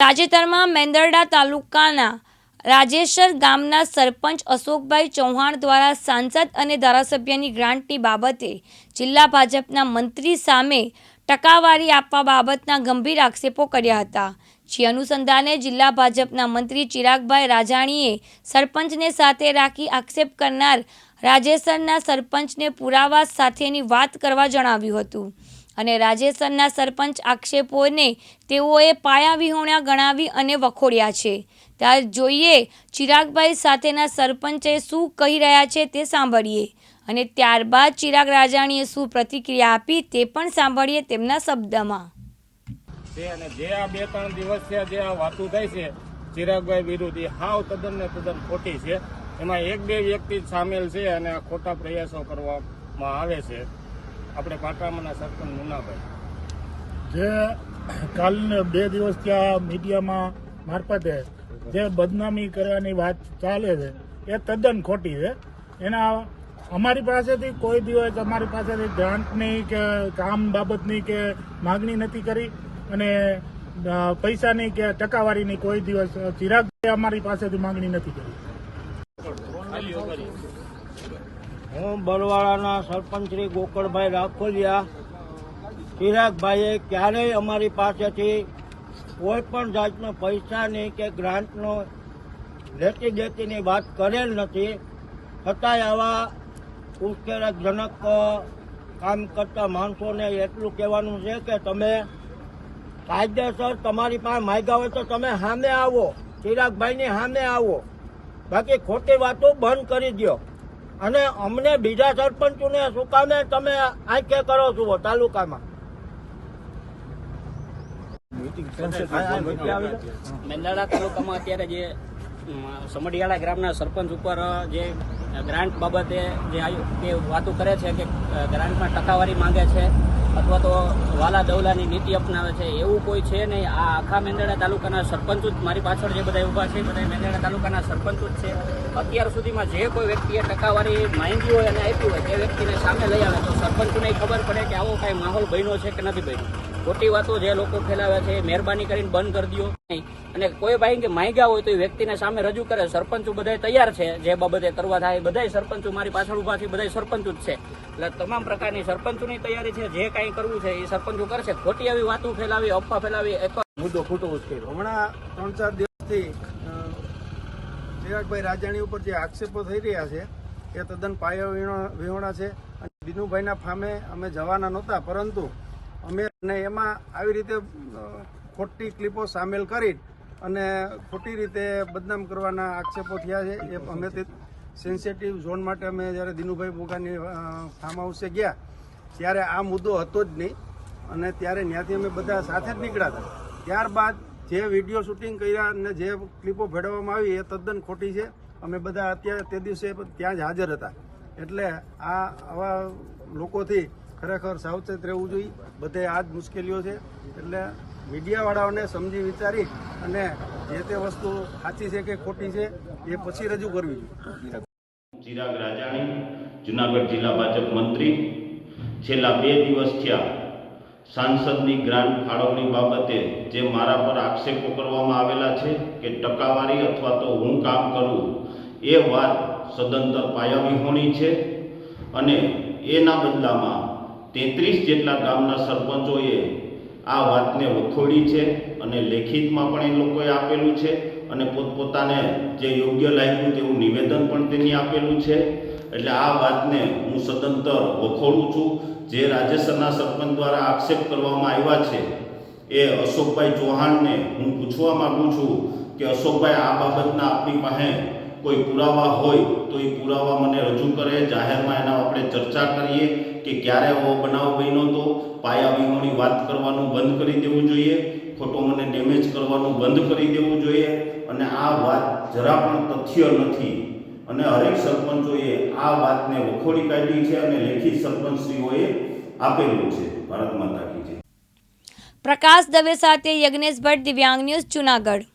તાજેતરમાં મેંદરડા તાલુકાના રાજેશ્વર ગામના સરપંચ અશોકભાઈ ચૌહાણ દ્વારા સાંસદ અને ધારાસભ્યની ગ્રાન્ટની બાબતે જિલ્લા ભાજપના મંત્રી સામે ટકાવારી આપવા બાબતના ગંભીર આક્ષેપો કર્યા હતા. જે અનુસંધાને જિલ્લા ભાજપના મંત્રી ચિરાગભાઈ રાજાણીએ સરપંચને સાથે રાખી આક્ષેપ કરનાર રાજેશ્વરના સરપંચને પુરાવા સાથેની વાત કરવા જણાવ્યું હતું. અને રાજેસરના સરપંચ આક્ષેપોને તેઓએ પાયાવિહોણા ગણાવી અને વખોડ્યા છે. ત્યારે જોઈએ ચિરાગભાઈ સાથેના સરપંચે શું કહી રહ્યા છે તે સાંભળીએ. અને ત્યારબાદ ચિરાગ રાજાણીએ શું પ્રતિક્રિયા આપી તે પણ સાંભળીએ તેમના શબ્દમાં. અને જે આ બે ત્રણ દિવસ છે જે આ વાતો થઈ છે ચિરાગભાઈ વિરુદ્ધ હાવ તદ્દન ને તદ્દન ખોટી છે. એમાં એક બે વ્યક્તિ સામેલ છે અને આ ખોટા પ્રયાસો કરવામાં આવે છે. આપણે પાટામાંના સરપંચ મુનાભાઈ જે કાલ બે દિવસ ત્યાં મીડિયામાં મારફતે જે બદનામી કરવાની વાત ચાલે છે એ તદ્દન ખોટી છે. એના અમારી પાસેથી કોઈ દિવસ અમારી પાસેથી ગ્રાન્ટની કે કામ બાબતની કે માગણી નથી કરી અને પૈસાની કે ટકાવારીની કોઈ દિવસ ચિરાગ અમારી પાસેથી માગણી નથી કરી. હું બરવાળાના સરપંચ શ્રી ગોકળભાઈ રાખોલિયા, ચિરાગભાઈએ ક્યારેય અમારી પાસેથી કોઈ પણ જાતનો પૈસાની કે ગ્રાન્ટનો લેતી દેતીની વાત કરેલ નથી. છતાંય આવા ઉશ્કેરાજનક કામ કરતા માણસોને એટલું કહેવાનું છે કે તમે કાયદેસર તમારી પાસે માગ્યા હોય તો તમે સામે આવો, ચિરાગભાઈની સામે આવો. બાકી ખોટી વાતો બંધ કરી દો અને અમને બીજા સરપંચોને શું કામે તમે આંખે કરો છો તાલુકામાં. મેંદાળા તાલુકામાં અત્યારે જે સમઢિયાળા ગ્રામના સરપંચ ઉપર જે ગ્રાન્ટ બાબતે જે આયુ- તે વાતો કરે છે કે ગ્રાન્ટમાં ટકાવારી માંગે છે અથવા તો વાલા દવલાની નીતિ અપનાવે છે, એવું કોઈ છે નહીં. આ આખા મેંદરડા તાલુકાના સરપંચો જ મારી પાછળ જે બધા ઊભા છે, બધા મેંદરડા તાલુકાના સરપંચો જ છે. અત્યાર સુધીમાં જે કોઈ વ્યક્તિએ ટકાવારી માંગી હોય અને આપી હોય, તે વ્યક્તિને સામે લઈ આવે. તો સરપંચને ખબર પડે કે આવો કાંઈ માહોલ બન્યો છે કે નથી બન્યો. ખોટી વાતો જે લોકો ફેલાવે છે, મહેરબાની કરીને બંધ કરી દો અને કોઈ ભાઈ કે માગ્યા હોય તો એ વ્યક્તિને સામે રજૂ કરે. સરપંચો બધા તૈયાર છે, જે બાબતે કરવા થાય. બધા સરપંચો મારી પાછળ ઊભા છે બધા સરપંચો જ છે. એટલે તમામ પ્રકારની સરપંચોની તૈયારી છે. જે કાંઈ કરવું છે એ સરપંચો કરશે. ખોટી આવી વાતો ફેલાવી, અફવા ફેલાવી એક મુદ્દો ખોટો ઉશ્કેર્યો હમણાં ત્રણ ચાર દિવસથી ચિરાગભાઈ રાજાણી ઉપર જે આક્ષેપો થઈ રહ્યા છે, એ તદ્દન પાયા વિહોણા છે. અને દિનુભાઈના ફામે અમે જવાના નહોતા, પરંતુ અમે અને એમાં આવી રીતે ખોટી ક્લિપો સામેલ કરી અને ખોટી રીતે બદનામ કરવાના આક્ષેપો થયા છે. એ અમે તે સેન્સિટિવ ઝોન માટે અમે જ્યારે દિનુભાઈ બોગાની ફાર્મ હાઉસે ગયા ત્યારે આ મુદ્દો હતો જ નહીં. અને ત્યારે ત્યાંથી અમે બધા સાથે જ નીકળ્યા હતા. ત્યારબાદ જે વીડિયો શૂટિંગ કર્યા અને જે ક્લિપો ભેળવવામાં આવી એ તદ્દન ખોટી છે. અમે બધા અત્યારે તે દિવસે ત્યાં જ હાજર હતા. એટલે આ આવા લોકોથી ખરેખર સાવચેત રહેવું જોઈએ. બધે આ જ મુશ્કેલીઓ છે. એટલે મીડિયાવાળાઓને સમજી વિચારી અને જે તે વસ્તુ સાચી છે કે ખોટી છે એ પછી રજૂ કરવી જોઈએ. જુનાગઢ જિલ્લા ભાજપ મંત્રી છેલ્લા બે દિવસ થયા સાંસદની ગ્રાન્ટ ફાળવણી બાબતે જે મારા પર આક્ષેપો કરવામાં આવેલા છે કે ટકાવારી અથવા તો હું કામ કરું, એ વાત સદંતર પાયાવિહોણી છે અને એના બદલામાં તેત્રીસ જેટલા ગામના સરપંચોએ આ વાતને વખોડી છે અને લેખિતમાં પણ એ લોકોએ આપેલું છે અને પોતપોતાને જે યોગ્ય લાગ્યું તેવું નિવેદન પણ તેની આપેલું છે. એટલે આ વાતને હું સદંતર વખોડું છું. જે રાજ્યસરના સરપંચ દ્વારા આક્ષેપ કરવામાં આવ્યા છે, એ અશોકભાઈ ચૌહાણને હું પૂછવા માગું છું કે અશોકભાઈ, આ બાબતના આપણી પાસે કોઈ પુરાવા હોય તો એ પુરાવા મને રજૂ કરે. જાહેરમાં એના આપણે ચર્ચા કરીએ કે ક્યારે આવો બનાવ બન્યો તો પાયા વીમોની વાત કરવાનું બંધ કરી દેવું જોઈએ, ખોટો મને ડેમેજ કરવાનું બંધ કરી દેવું જોઈએ. અને આ વાત જરા પણ તથ્ય નથી. અને હરેક સરપંચોએ આ વાતને વખોડી કાઢી છે અને લેખિત સરપંચશ્રીઓએ આપેલું છે, ભારત માતા કી જય. પ્રકાશ દવે સાથે યજ્ઞેશ ભટ્ટ દિવ્યાંગ ન્યૂઝ જુનાગઢ.